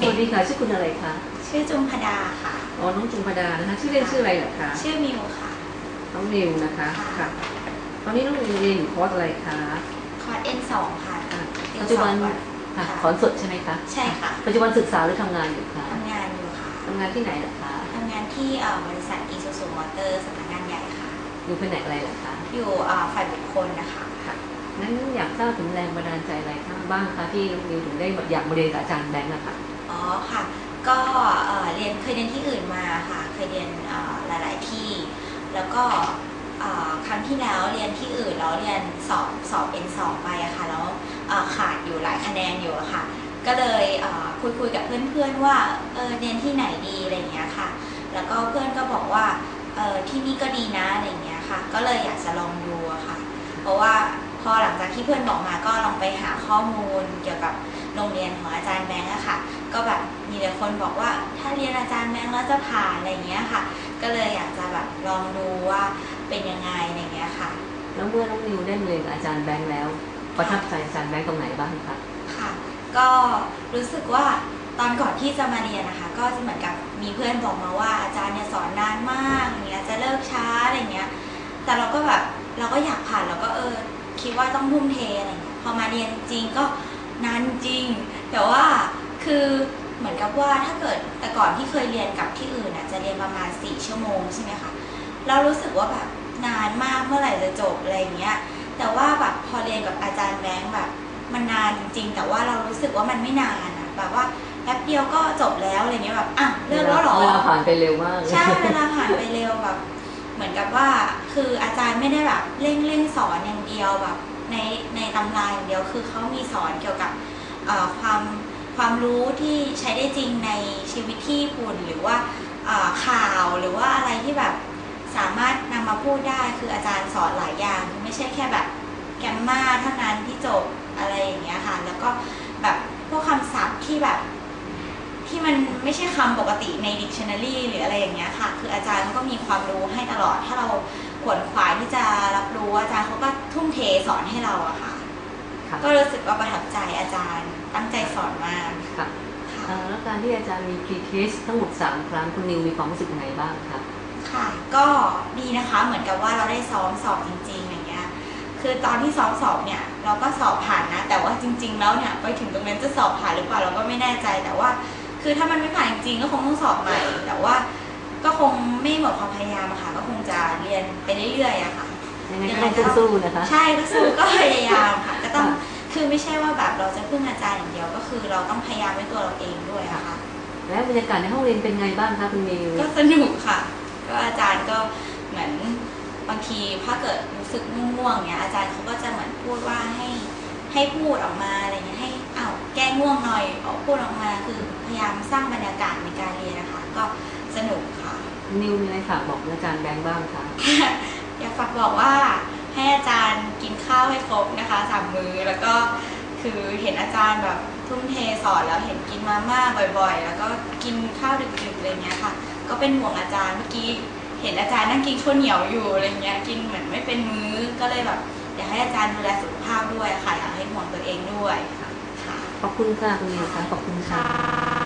สวัสดีค่ะ ชื่อคุณอะไรคะ ชื่อจุมพดาค่ะ อ๋อ น้องจุงพดานะคะ ชื่อเล่นชื่ออะไรเหรอคะ ชื่อมิวค่ะ น้องนิวนะคะค่ะค่ะ ตอนนี้น้องนิวเรียนอยู่คอร์สอะไรคะ คอร์ส N2 ค่ะอะเรียปัจจุบันสองวัค่ะค่ะสอนสดใช่ไหมคะ ใช่ค่ะ ปัจจุบันศึกษาหรือทำงานอยู่คะทำงานอยู่ค่ะทำงานที่ไหนเหรอคะทำงานที่เอ่อบริษัทอีซูซูมอเตอร์สำนักงานใหญ่ค่ะ อยู่แผนกอะไรเหรอคะ อยู่เอ่อฝ่ายบุคคลนะคะ ค่ะงั้นอยากทราบถึงแรงบันดาลใจอะไรบ้างคะที่น้องนิวถึงได้อยากมาเรียนกับอาจารย์แบงค์นะคะอ๋อค่ะ ก็เรียนเคยเรียนที่อื่นมาค่ะ เคยเรียนหลาย ๆ ที่ แล้วก็ครั้งที่แล้วเรียนที่อื่นแล้วเรียนสอบสอบ N2 ไปอะค่ะแล้วขาดอยู่หลายคะแนนอยู่อะค่ะ ก็เลยคุยคุยกับเพื่อนๆว่าเออเรียนที่ไหนดีอะไรเงี้ยค่ะ แล้วก็เพื่อนก็บอกว่าเออที่นี่ก็ดีนะอะไรเงี้ยค่ะ ก็เลยอยากจะลองดูอะค่ะ เพราะว่า พอหลังจากที่เพื่อนบอกมาก็ลองไปหาข้อมูลเกี่ยวกับโรงเรียนของอาจารย์แบงค์อะค่ะ ก็แบบมีแต่คนบอกว่าถ้าเรียนอาจารย์แบงค์แล้วจะผ่านอะไรอย่างเงี้ยค่ะ ก็เลยอยากจะแบบลองดูว่าเป็นยังไงอะไรอย่างเงี้ยค่ะ แล้วเมื่อน้องนิวได้มาเรียนกับอาจารย์แบงค์แล้ว ประทับใจอาจารย์แบงค์ตรงไหนบ้างคะค่ะ ก็รู้สึกว่าตอนก่อนที่จะมาเรียนนะคะ ก็จะเหมือนกับมีเพื่อนบอกมาว่าอาจารย์เนี่ยสอนนานมากอย่างเงี้ยจะเลิกช้าอะไรเงี้ย แต่เราก็แบบเราก็อยากผ่านเราก็เออ คิดว่าต้องทุ่มเทอะไรเงี้ยพอมาเรียนจริงก็นานจริง แต่ว่าคือเหมือนกับว่าถ้าเกิดแต่ก่อนที่เคยเรียนกับที่อื่นอะจะเรียนประมาณ 4 ชั่วโมงใช่ไหมคะเรารู้สึกว่าแบบนานมากเมื่อไหร่จะจบอะไรเงี้ยแต่ว่าแบบพอเรียนกับอาจารย์แบงค์แบบมันนานจริงๆแต่ว่าเรารู้สึกว่ามันไม่นานอะแบบว่าแป๊บเดียวก็จบแล้วอะไรเงี้ยแบบอะเลิกแล้วเหรอเวลาผ่านไปเร็วมากเลยใช่เวลาผ่านไปเร็วแบบ เหมือนกับว่าคืออาจารย์ไม่ได้แบบเร่งเร่งสอนอย่างเดียวแบบในในตำราอย่างเดียวคือเขามีสอนเกี่ยวกับความความรู้ที่ใช้ได้จริงในชีวิตที่ญี่ปุ่นหรือว่าข่าวหรือว่าอะไรที่แบบสามารถนำมาพูดได้คืออาจารย์สอนหลายอย่าง ไม่ใช่แค่แบบแกมมาเท่านั้นที่จบอะไรอย่างเงี้ยค่ะ แล้วก็แบบพวกคำศัพท์ที่แบบ ที่มันไม่ใช่คำปกติใน dictionary หรืออะไรอย่างเงี้ยค่ะ คืออาจารย์เขาก็มีความรู้ให้ตลอด ถ้าเราขวนขวายที่จะรับรู้อาจารย์เขาก็ทุ่มเทสอนให้เราอะค่ะ ค่ะก็รู้สึกว่าประทับใจอาจารย์ตั้งใจสอนมากค่ะค่ะเอ่อแล้วการที่อาจารย์มี pre-test ทั้งหมด3ครั้งคุณนิวมีความรู้สึกยังไงบ้างคะค่ะ ก็ดีนะคะเหมือนกับว่าเราได้ซ้อมสอบจริงๆอย่างเงี้ย คือตอนที่ซ้อมสอบเนี่ยเราก็สอบผ่านนะ แต่ว่าจริง ๆ แล้วเนี่ยไปถึงตรงนั้นจะสอบผ่านหรือเปล่าเราก็ไม่แน่ใจแต่ว่า คือถ้ามันไม่ผ่านจริงๆก็คงต้องสอบใหม่ แต่ว่าก็คงไม่หมดความพยายามอะค่ะ ก็คงจะเรียนไปเรื่อยๆอะค่ะ ยังไงก็ต้องสู้ๆนะคะ ใช่ก็สู้ก็พยายามค่ะ ก็ต้องค่ะคือไม่ใช่ว่าแบบเราจะพึ่งอาจารย์อย่างเดียว ก็คือเราต้องพยายามด้วยตัวเราเองด้วยอะค่ะ แล้วบรรยากาศในห้องเรียนเป็นไงบ้างคะคุณนิวก็สนุกค่ะ ก็อาจารย์ก็เหมือนบางทีถ้าเกิดรู้สึกง่วงๆเนี่ยอาจารย์เขาก็จะเหมือนพูดว่าให้ให้พูดออกมาอะไรเงี้ยให้อ้าว แก้ง่วงหน่อยออกพูดออกมาคือพยายามสร้างบรรยากาศในการเรียนนะคะ ก็สนุกค่ะ นิวมีอะไรฝากบอกอาจารย์แบงค์บ้างคะ อยากฝากบอกว่าให้อาจารย์กินข้าวให้ครบนะคะสามมื้อแล้วก็คือเห็นอาจารย์แบบทุ่มเทสอนแล้วเห็นกินมาม่าบ่อยๆ แล้วก็กินข้าวดึกๆอะไรเงี้ยค่ะ ก็เป็นห่วงอาจารย์เมื่อกี้เห็นอาจารย์นั่งกินข้าวเหนียวอยู่อะไรเงี้ยกินเหมือนไม่เป็นมื้อก็เลยแบบอยากให้อาจารย์ดูแลสุขภาพด้วยค่ะอยากให้ห่วงตัวเองด้วยค่ะ ขอบคุณค่ะคุณเอกค่ะขอบคุณค่ะ